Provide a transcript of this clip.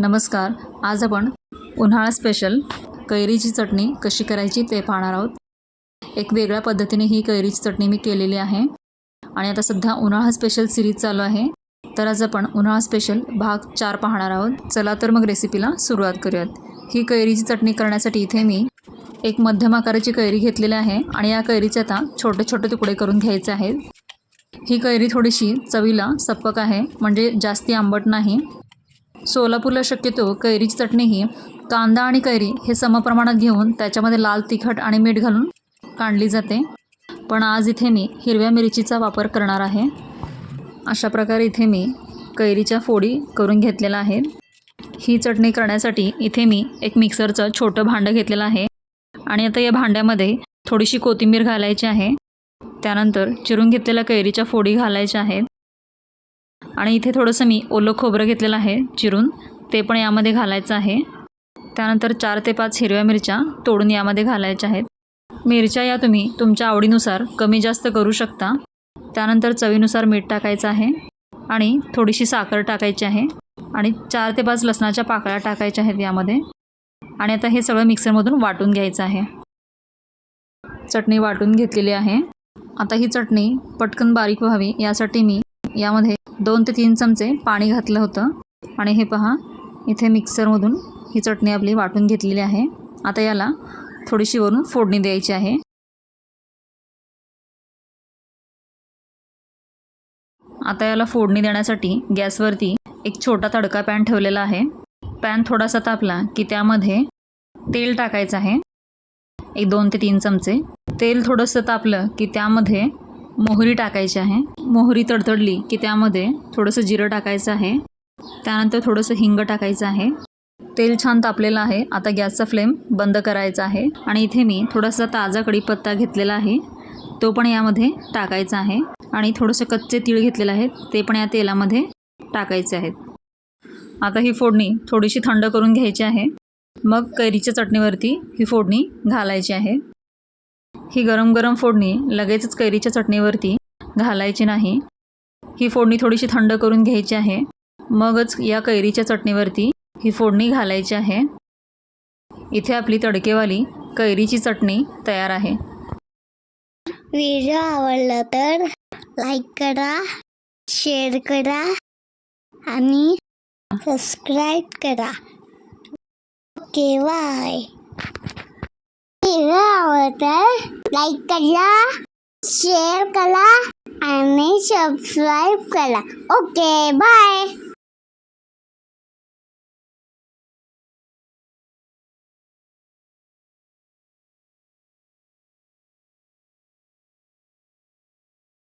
नमस्कार आज आपण उन्हाळा स्पेशल कैरीची चटणी कशी करायची ते पाहणार आहोत. एक वेगळ्या पद्धतीने ही कैरीची चटणी मी केलेली आहे. आणि आता सध्या उन्हाळा स्पेशल सिरीज चालू आहे. तर आज आपण उन्हाळा स्पेशल भाग चार पाहणार आहोत. चला तर मग रेसिपीला सुरुवात करूयात. ही कैरीची चटणी करण्यासाठी इथे मी एक मध्यम आकाराची कैरी घेतलेली आहे. आणि या कैरीचे आता छोटे छोटे तुकडे करून घ्यायचे आहेत. ही कैरी थोडीशी चवीला सप्पक आहे. म्हणजे जास्ती आंबट नाही. सोलापूरला शक्यतो कैरीची चटणी ही कांदा आणि कैरी हे समप्रमाणात घेऊन त्याच्यामध्ये लाल तिखट आणि मीठ घालून काढली जाते. पण आज इथे मी हिरव्या मिरचीचा वापर करणार आहे. अशा प्रकारे इथे मी कैरीच्या फोडी करून घेतलेल्या आहेत ही चटणी करण्यासाठी इथे मी एक मिक्सरचं छोटं भांडं घेतलेलं आहे. आणि आता या भांड्यामध्ये थोडीशी कोथिंबीर घालायची आहे. त्यानंतर चिरून घेतलेल्या कैरीच्या फोडी घालायच्या आहेत. आणि इथे थोडंसं मी ओलं खोबरं घेतलेलं आहे चिरून. ते पण यामध्ये घालायचं आहे. त्यानंतर चार ते पाच हिरव्या मिरच्या तोडून यामध्ये घालायच्या आहेत. मिरच्या या तुम्ही तुमच्या आवडीनुसार कमी जास्त करू शकता. त्यानंतर चवीनुसार मीठ टाकायचं आहे आणि थोडीशी साखर टाकायची आहे आणि चार ते पाच लसणाच्या पाकळ्या टाकायच्या आहेत यामध्ये. आणि आता हे सगळं मिक्सरमधून वाटून घ्यायचं आहे. चटणी वाटून घेतलेली आहे. आता ही चटणी पटकन बारीक व्हावी यासाठी मी यामध्ये दोन ते तीन चमचे पाणी घातलं होतं. आणि हे पहा इथे मिक्सरमधून ही चटणी आपली वाटून घेतलेली आहे. आता याला थोडीशी वरून फोडणी द्यायची आहे. आता याला फोडणी देण्यासाठी गॅसवरती एक छोटा तडका पॅन ठेवलेला आहे. पॅन थोडासा तापला की त्यामध्ये तेल टाकायचं आहे. एक दोन ते तीन चमचे. तेल थोडंसं तापलं की त्यामध्ये मोहरी टाकायची आहे. मोहरी तडतडली की त्यामध्ये थोडंसं जिरं टाकायचं आहे. त्यानंतर थोडंसं हिंग टाकायचं आहे. तेल छान तापलेलं आहे. आता गॅसचा फ्लेम बंद करायचा आहे. आणि इथे मी थोडासा ताजा कढीपत्ता घेतलेला आहे. तो पण यामध्ये टाकायचा आहे. आणि थोडंसं कच्चे तीळ घेतलेलं आहे. ते पण या तेलामध्ये टाकायचे आहेत. आता ही फोडणी थोडीशी थंड करून घ्यायची आहे. मग कैरीच्या चटणीवरती ही फोडणी घालायची आहे. ही गरम गरम फोडणी लगेचच कैरीच्या चटणीवरती घालायची नाही. ही फोडणी थोडीशी थंड करून घ्यायची आहे. मगच या कैरीच्या चटणीवरती ही फोडणी घालायची आहे. इथे आपली तडकेवाली कैरीची चटणी तयार आहे. व्हिडिओ आवडला तर लाईक करा शेअर करा आणि सबस्क्राईब करा. Okay bye. व्हिडिओ आवडला लाईक करा शेअर करा आणि सबस्क्राईब करा ओके बाय